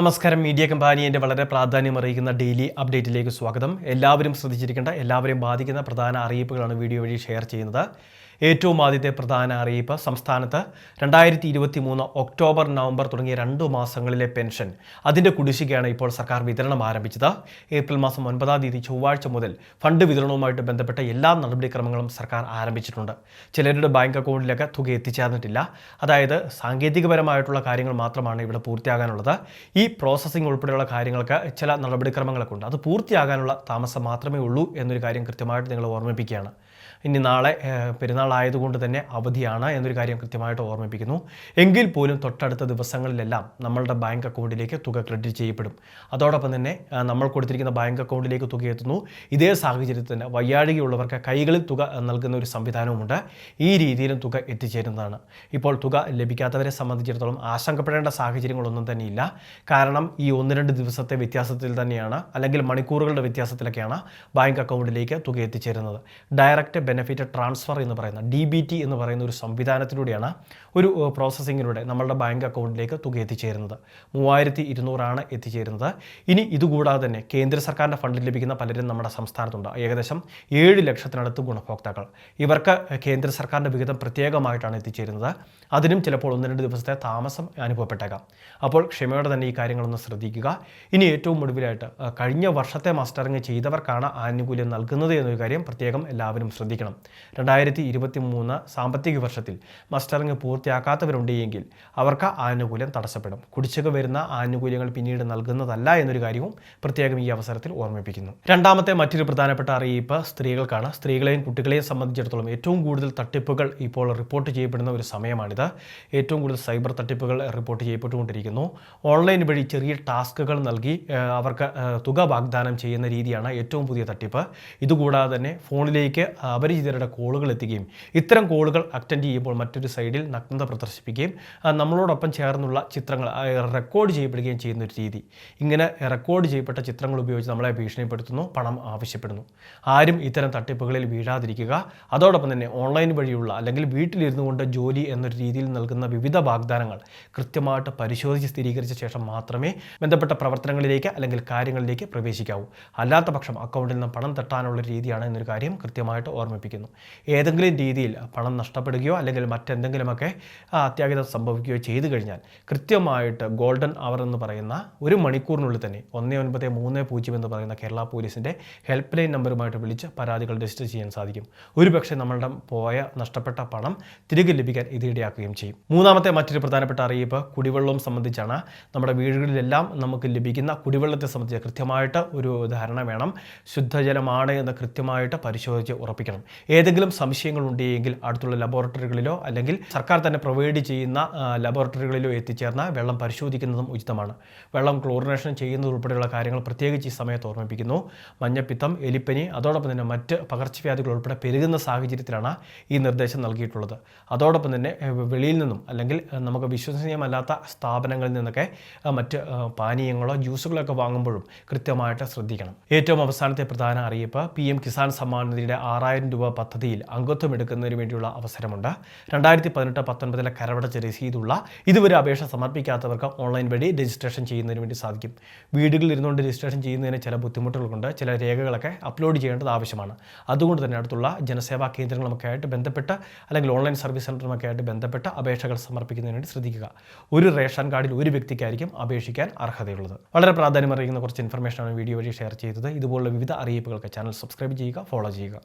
നമസ്കാരം. മീഡിയ കമ്പാനിയന്റെ വളരെ പ്രാധാന്യം അറിയിക്കുന്ന ഡെയിലി അപ്ഡേറ്റിലേക്ക് സ്വാഗതം. എല്ലാവരും ശ്രദ്ധിച്ചിരിക്കേണ്ട എല്ലാവരെയും ബാധിക്കുന്ന പ്രധാന അറിയിപ്പുകളാണ് വീഡിയോ വഴി ഷെയർ ചെയ്യുന്നത്. ഏറ്റവും ആദ്യത്തെ പ്രധാന അറിയിപ്പ് സംസ്ഥാനത്ത് രണ്ടായിരത്തി ഇരുപത്തി മൂന്ന് ഒക്ടോബർ നവംബർ തുടങ്ങിയ രണ്ടു മാസങ്ങളിലെ പെൻഷൻ. അതിന്റെ കുടിശ്ശികയാണ് ഇപ്പോൾ സർക്കാർ വിതരണം ആരംഭിച്ചത്. ഏപ്രിൽ മാസം ഒൻപതാം തീയതി ചൊവ്വാഴ്ച മുതൽ ഫണ്ട് വിതരണവുമായിട്ട് ബന്ധപ്പെട്ട എല്ലാ നടപടിക്രമങ്ങളും സർക്കാർ ആരംഭിച്ചിട്ടുണ്ട്. ചിലരുടെ ബാങ്ക് അക്കൗണ്ടിലേക്ക് തുക എത്തിച്ചേർന്നിട്ടില്ല. അതായത് സാങ്കേതികപരമായിട്ടുള്ള കാര്യങ്ങൾ മാത്രമാണ് ഇവിടെ പൂർത്തിയാകാനുള്ളത്. ഈ പ്രോസസ്സിംഗ് ഉൾപ്പെടെയുള്ള കാര്യങ്ങൾക്ക് ചില നടപടിക്രമങ്ങളൊക്കെ ഉണ്ട്. അത് പൂർത്തിയാകാനുള്ള താമസം മാത്രമേ ഉള്ളൂ എന്നൊരു കാര്യം കൃത്യമായിട്ട് നിങ്ങൾ ഓർമ്മിപ്പിക്കുകയാണ്. ഇനി നാളെ പെരുന്നാളായതുകൊണ്ട് തന്നെ അവധിയാണ് എന്നൊരു കാര്യം കൃത്യമായിട്ട് ഓർമ്മിപ്പിക്കുന്നു. എങ്കിൽ പോലും തൊട്ടടുത്ത ദിവസങ്ങളിലെല്ലാം നമ്മളുടെ ബാങ്ക് അക്കൗണ്ടിലേക്ക് തുക ക്രെഡിറ്റ് ചെയ്യപ്പെടും. അതോടൊപ്പം തന്നെ നമ്മൾ കൊടുത്തിരിക്കുന്ന ബാങ്ക് അക്കൗണ്ടിലേക്ക് തുക എത്തുന്നു. ഇതേ സാഹചര്യത്തിൽ തന്നെ വയ്യാഴികയുള്ളവർക്ക് കൈകളിൽ തുക നൽകുന്ന ഒരു സംവിധാനവുമുണ്ട്. ഈ രീതിയിലും തുക എത്തിച്ചേരുന്നതാണ്. ഇപ്പോൾ തുക ലഭിക്കാത്തവരെ സംബന്ധിച്ചിടത്തോളം ആശങ്കപ്പെടേണ്ട സാഹചര്യങ്ങളൊന്നും തന്നെയില്ല. കാരണം ഈ ഒന്ന് രണ്ട് ദിവസത്തെ വ്യത്യാസത്തിൽ തന്നെയാണ് അല്ലെങ്കിൽ മണിക്കൂറുകളുടെ വ്യത്യാസത്തിലൊക്കെയാണ് ബാങ്ക് അക്കൗണ്ടിലേക്ക് തുക എത്തിച്ചേരുന്നത്. ഡയറക്റ്റ് ബെനിഫിറ്റ് ട്രാൻസ്ഫർ എന്ന് പറയുന്ന ഡി ബി ടി എന്ന് പറയുന്ന ഒരു സംവിധാനത്തിലൂടെയാണ് ഒരു പ്രോസസ്സിങ്ങിലൂടെ നമ്മളുടെ ബാങ്ക് അക്കൗണ്ടിലേക്ക് തുക എത്തിച്ചേരുന്നത്. മൂവായിരത്തി ഇരുന്നൂറാണ് എത്തിച്ചേരുന്നത്. ഇനി ഇതുകൂടാതെ തന്നെ കേന്ദ്ര സർക്കാരിന്റെ ഫണ്ടിൽ ലഭിക്കുന്ന പലരും നമ്മുടെ സംസ്ഥാനത്തുണ്ട്. ഏകദേശം ഏഴ് ലക്ഷത്തിനടുത്ത് ഗുണഭോക്താക്കൾ. ഇവർക്ക് കേന്ദ്ര സർക്കാരിന്റെ വിഹിതം പ്രത്യേകമായിട്ടാണ് എത്തിച്ചേരുന്നത്. അതിനും ചിലപ്പോൾ ഒന്ന് രണ്ട് ദിവസത്തെ താമസം അനുഭവപ്പെട്ടേക്കാം. അപ്പോൾ ക്ഷമയോടെ തന്നെ ഈ കാര്യങ്ങളൊന്ന് ശ്രദ്ധിക്കുക. ഇനി ഏറ്റവും ഒടുവിലായിട്ട് കഴിഞ്ഞ വർഷത്തെ മാസ്റ്ററിങ് ചെയ്തവർക്കാണ് ആനുകൂല്യം നൽകുന്നത് എന്നൊരു കാര്യം പ്രത്യേകം എല്ലാവരും ശ്രദ്ധിക്കണം രണ്ടായിരത്തി ഇരുപത്തി മൂന്ന് സാമ്പത്തിക വർഷത്തിൽ മസ്റ്ററിങ് പൂർത്തിയാക്കാത്തവരുണ്ടെങ്കിൽ അവർക്ക് ആനുകൂല്യം തടസ്സപ്പെടും. കുടിശ്ശിക വരുന്ന ആനുകൂല്യങ്ങൾ പിന്നീട് നൽകുന്നതല്ല എന്നൊരു കാര്യവും പ്രത്യേകം ഈ അവസരത്തിൽ ഓർമ്മിപ്പിക്കുന്നു. രണ്ടാമത്തെ മറ്റൊരു പ്രധാനപ്പെട്ട അറിയിപ്പ് സ്ത്രീകൾക്കാണ്. സ്ത്രീകളെയും കുട്ടികളെയും സംബന്ധിച്ചിടത്തോളം ഏറ്റവും കൂടുതൽ തട്ടിപ്പുകൾ ഇപ്പോൾ റിപ്പോർട്ട് ചെയ്യപ്പെടുന്ന ഒരു സമയമാണിത്. ഏറ്റവും കൂടുതൽ സൈബർ തട്ടിപ്പുകൾ റിപ്പോർട്ട് ചെയ്യപ്പെട്ടുകൊണ്ടിരിക്കുന്നു. ഓൺലൈൻ വഴി ചെറിയ ടാസ്കുകൾ നൽകി അവർക്ക് തുക വാഗ്ദാനം ചെയ്യുന്ന രീതിയാണ് ഏറ്റവും പുതിയ തട്ടിപ്പ്. ഇതുകൂടാതെ തന്നെ ഫോണിലേക്ക് അപരിചിതരുടെ കോളുകൾ എത്തുകയും ഇത്തരം കോളുകൾ അറ്റൻഡ് ചെയ്യുമ്പോൾ മറ്റൊരു സൈഡിൽ നഗ്നത പ്രദർശിപ്പിക്കുകയും നമ്മളോടൊപ്പം ചേർന്നുള്ള ചിത്രങ്ങൾ റെക്കോർഡ് ചെയ്യപ്പെടുകയും ചെയ്യുന്ന ഒരു രീതി. ഇങ്ങനെ റെക്കോർഡ് ചെയ്യപ്പെട്ട ചിത്രങ്ങൾ ഉപയോഗിച്ച് നമ്മളെ ഭീഷണിപ്പെടുത്തുന്നു പണം ആവശ്യപ്പെടുന്നു. ആരും ഇത്തരം തട്ടിപ്പുകളിൽ വീഴാതിരിക്കുക. അതോടൊപ്പം തന്നെ ഓൺലൈൻ വഴിയുള്ള അല്ലെങ്കിൽ വീട്ടിലിരുന്നു കൊണ്ട് ജോലി എന്നൊരു രീതിയിൽ നൽകുന്ന വിവിധ വാഗ്ദാനങ്ങൾ കൃത്യമായിട്ട് പരിശോധിച്ച് സ്ഥിരീകരിച്ച ശേഷം മാത്രമേ ബന്ധപ്പെട്ട പ്രവർത്തനങ്ങളിലേക്ക് അല്ലെങ്കിൽ കാര്യങ്ങളിലേക്ക് പ്രവേശിക്കാവൂ. അല്ലാത്ത പക്ഷം അക്കൗണ്ടിൽ നിന്ന് പണം തട്ടാനുള്ള രീതിയാണ് എന്നൊരു കാര്യം കൃത്യമായിട്ട് ഓർമ്മിപ്പിക്കുന്നു. ഏതെങ്കിലും രീതിയിൽ പണം നഷ്ടപ്പെടുകയോ അല്ലെങ്കിൽ മറ്റെന്തെങ്കിലുമൊക്കെ അത്യാഹിതം സംഭവിക്കുകയോ ചെയ്തു കഴിഞ്ഞാൽ കൃത്യമായിട്ട് ഗോൾഡൻ അവർ എന്ന് പറയുന്ന ഒരു മണിക്കൂറിനുള്ളിൽ തന്നെ ഒന്ന് ഒൻപത് മൂന്ന് പൂജ്യം എന്ന് പറയുന്ന കേരള പോലീസിന്റെ ഹെൽപ്പ് ലൈൻ നമ്പറുമായിട്ട് വിളിച്ച് പരാതികൾ രജിസ്റ്റർ ചെയ്യാൻ സാധിക്കും. ഒരുപക്ഷെ നമ്മളുടെ പോയ നഷ്ടപ്പെട്ട പണം തിരികെ ലഭിക്കാൻ ഇത് ഇടയാക്കുകയും ചെയ്യും. മൂന്നാമത്തെ മറ്റൊരു പ്രധാനപ്പെട്ട അറിയിപ്പ് കുടിവെള്ളവും സംബന്ധിച്ചാണ്. നമ്മുടെ വീടുകളിലെല്ലാം നമുക്ക് ലഭിക്കുന്ന കുടിവെള്ളത്തെ സംബന്ധിച്ച് കൃത്യമായിട്ട് ഒരു ധാരണ വേണം. ശുദ്ധജലമാണ് എന്ന് കൃത്യമായിട്ട് പരിശോധിച്ച് ഉറപ്പിക്കണം. ഏതെങ്കിലും സംശയങ്ങൾ ഉണ്ടെങ്കിൽ അടുത്തുള്ള ലബോറട്ടറികളിലോ അല്ലെങ്കിൽ സർക്കാർ തന്നെ പ്രൊവൈഡ് ചെയ്യുന്ന ലബോറട്ടറികളിലോ എത്തിച്ചേർന്ന വെള്ളം പരിശോധിക്കുന്നതും ഉചിതമാണ്. വെള്ളം ക്ലോറിനേഷൻ ചെയ്യുന്നത് ഉൾപ്പെടെയുള്ള കാര്യങ്ങൾ പ്രത്യേകിച്ച് ഈ സമയത്ത് ഓർമ്മിപ്പിക്കുന്നു. മഞ്ഞപ്പിത്തം എലിപ്പനി അതോടൊപ്പം തന്നെ മറ്റ് പകർച്ചവ്യാധികൾ ഉൾപ്പെടെ പെരുകുന്ന സാഹചര്യത്തിലാണ് ഈ നിർദ്ദേശം നൽകിയിട്ടുള്ളത്. അതോടൊപ്പം തന്നെ വെളിയിൽ നിന്നും അല്ലെങ്കിൽ നമുക്ക് വിശ്വസനീയമല്ലാത്ത സ്ഥാപനങ്ങളിൽ നിന്നൊക്കെ മറ്റ് പാനീയങ്ങളോ ജ്യൂസുകളൊക്കെ വാങ്ങുമ്പോഴും കൃത്യമായിട്ട് ശ്രദ്ധിക്കണം. ഏറ്റവും അവസാനത്തെ പ്രധാന അറിയിപ്പ് പി എം കിസാൻ സമ്മാൻ നിധിയുടെ ആറായിരം രൂപ പദ്ധതിയിൽ അംഗത്വം എടുക്കുന്നതിന് വേണ്ടിയുള്ള അവസരമുണ്ട്. രണ്ടായിരത്തി പതിനെട്ട് പത്തൊൻപതിലെ കരവടച്ച രസീതുള്ള ഇതുവരെ അപേക്ഷ സമർപ്പിക്കാത്തവർക്ക് ഓൺലൈൻ വഴി രജിസ്ട്രേഷൻ ചെയ്യുന്നതിന് വേണ്ടി സാധിക്കും. വീടുകളിൽ ഇരുന്നുകൊണ്ട് രജിസ്ട്രേഷൻ ചെയ്യുന്നതിന് ചില ബുദ്ധിമുട്ടുകളുണ്ട്. ചില രേഖകളൊക്കെ അപ്ലോഡ് ചെയ്യേണ്ടത് ആവശ്യമാണ്. അതുകൊണ്ട് തന്നെ അടുത്തുള്ള ജനസേവാ കേന്ദ്രങ്ങളുമൊക്കെ ആയിട്ട് ബന്ധപ്പെട്ട് അല്ലെങ്കിൽ ഓൺലൈൻ സർവീസ് സെന്ററുമൊക്കെ ആയിട്ട് ബന്ധപ്പെട്ട് അപേക്ഷകൾ സമർപ്പിക്കുന്നതിന് വേണ്ടി ശ്രദ്ധിക്കുക. ഒരു റേഷൻ കാർഡിൽ ഒരു വ്യക്തിക്കായിരിക്കും അപേക്ഷിക്കാൻ അർഹതയുള്ളത്. വളരെ പ്രാധാന്യം അറിയിക്കുന്ന കുറച്ച് ഇൻഫർമേഷനാണ് വീഡിയോ വഴി ഷെയർ ചെയ്തത്. ഇതുപോലുള്ള വിവിധ അറിയിപ്പുകൾക്ക് ചാനൽ സബ്സ്ക്രൈബ് ചെയ്യുക ഫോളോ ചെയ്യുക.